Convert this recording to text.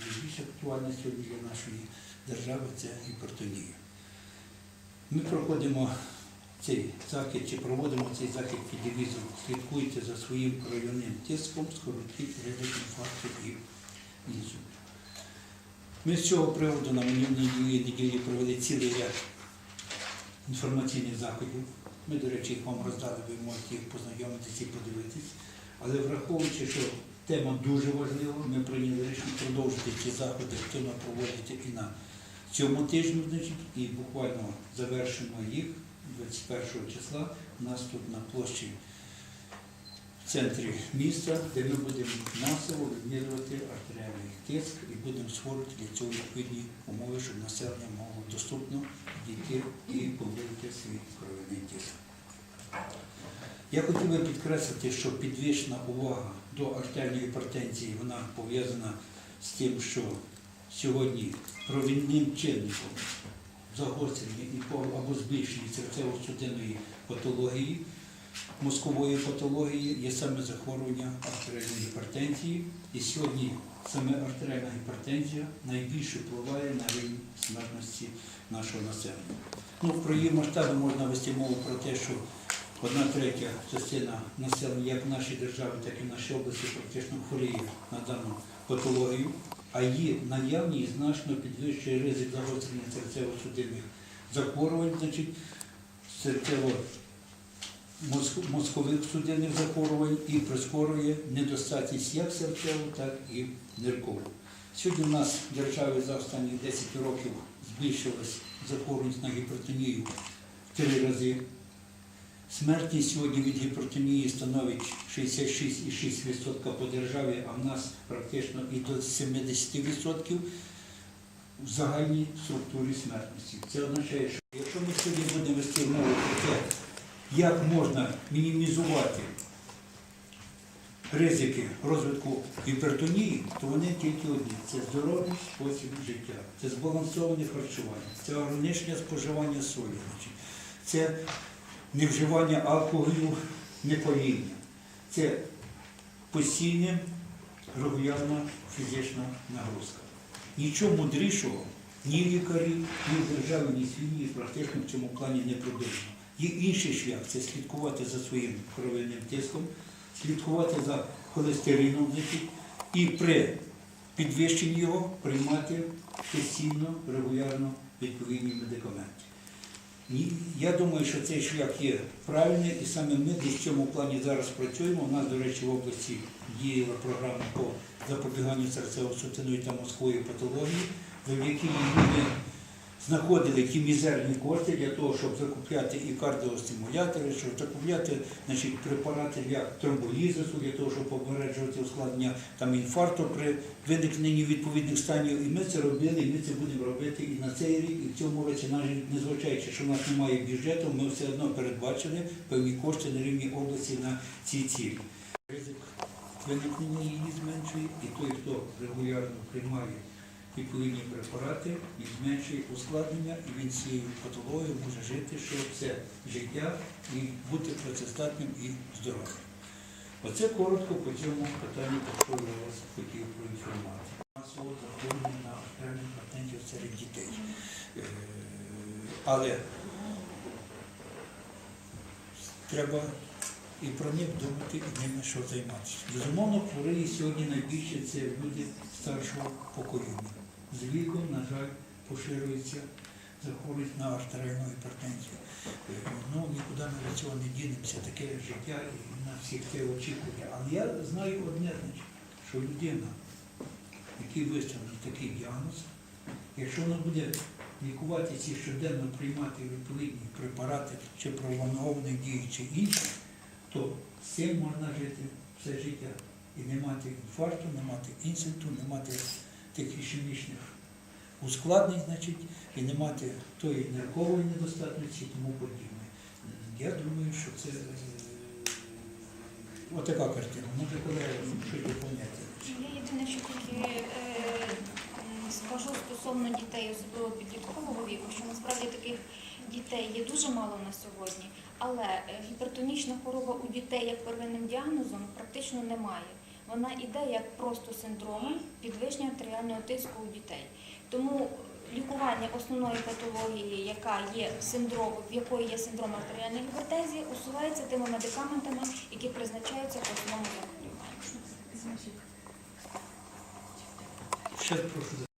найбільш актуальна сьогодні для нашої держави це гіпертонія. Ми проходимо цей захід чи проводимо цей захід під девізом слідкуйте за своїм кров'яним тиском, скоротіть ризик інфаркту і інсульту. Ми з цього приводу на минулій неділі провели цілий ряд інформаційних заходів. Ми, до речі, їх вам роздали, ви можете їх познайомитися і подивитись. Але враховуючи, що тема дуже важлива, ми прийняли рішення продовжити ці заходи активно проводити і на цьому тижні, значить, і буквально завершимо їх 21 числа. У нас тут на площі в центрі міста, де ми будемо масово відмірювати артеріальний тиск і будемо створити для цього відповідні умови, щоб населення могло доступно дійти і побити свій кров'яний. Я хотів би підкреслити, що підвищена увага до артеріальної гіпертензії вона пов'язана з тим, що сьогодні провідним чинником загострення або збільшення серцево-судинної патології, мозкової патології є саме захворювання артеріальної гіпертензії. І сьогодні саме артеріальна гіпертензія найбільше впливає на рівень смертності нашого населення. Ну, про її масштаби можна вести мову про те, що одна третя частина населення як в нашій державі, так і в нашій області практично хворіє на дану патологію, а її наявність значно підвищує ризик загострення серцево-судинних захворювань, значить, серцево мозкових судинних захворювань і прискорює недостатність як серцеву, так і ниркову. Сьогодні в нас в державі за останні 10 років збільшилась захворюваність на гіпертонію в три рази. Смертність сьогодні від гіпертонії становить 66,6% по державі, а в нас практично і до 70% в загальній структурі смертності. Це означає, що якщо ми сьогодні будемо вести мову про те, як можна мінімізувати ризики розвитку гіпертонії, то вони тільки одні. Це здоровий спосіб життя, це збалансоване харчування, це органічне споживання солі, це невживання алкоголю, непаління, це постійна регулярна фізична нагрузка. Нічого мудрішого ні лікарі, ні в державі, ні в світі практично в цьому плані не придумано. Є інший шлях це слідкувати за своїм кров'яним тиском, слідкувати за холестерином значить, і при підвищенні його приймати постійно, регулярно відповідні медикаменти. Я думаю, що цей шлях є правильний, і саме ми десь в цьому плані зараз працюємо. У нас, до речі, в області діяла програма по запобіганню серцево-судинної та мозкової патології, завдяки якій ми знаходили ті мізерні кошти для того, щоб закупляти і кардіостимулятори, щоб закупляти значить, препарати для тромболізису, для того, щоб попереджувати ускладнення там, інфаркту при виникненні відповідних станів. І ми це робили, і ми це будемо робити і на цей рік, і в цьому році, навіть незважаючи, що в нас немає бюджету, ми все одно передбачили певні кошти на рівні області на ці цілі. Ризик виникнення її зменшує, і той, хто регулярно приймає відповідні препарати, він зменшує ускладнення, і він цією патологією може жити ще все життя і бути працездатним і здоровим. Оце коротко по цьому питанню, про я вас хотів проінформувати. Масово захворювання на артеріальну гіпертензію серед дітей. Е, Але треба і про них думати, і ними що займатися. Безумовно, хворіє сьогодні найбільше це люди старшого покоління. З віком, на жаль, поширюється захворюють на артеріальну гіпертензію. Е, Ну, нікуди ми від цього не дінемося, таке життя і на всіх це очікує. Але я знаю одне, що людина, який виставлений такий діагноз, якщо вона буде лікуватися і щоденно приймати відповідні препарати чи пролонгованих дій, чи інші, то з цим можна жити все життя. І не мати інфаркту, не мати інсульту, не мати тих ішемічних ускладнень, значить, і не мати тої неркової недостатності і тому подібне. Я думаю, що це е, отака картина. Може, колеги, щось доповняти. Я єдине, що тільки е, скажу стосовно дітей, особливо підліткового віку, що насправді таких дітей є дуже мало на сьогодні, але е, гіпертонічна хвороба у дітей як первинним діагнозом практично немає. вона йде як просто синдромом підвищення артеріального тиску у дітей. Тому лікування основної патології, яка є синдром, в якої є синдром артеріальної гіпертезії, усувається тими медикаментами, які призначаються по основному захворюванню. Ще прошу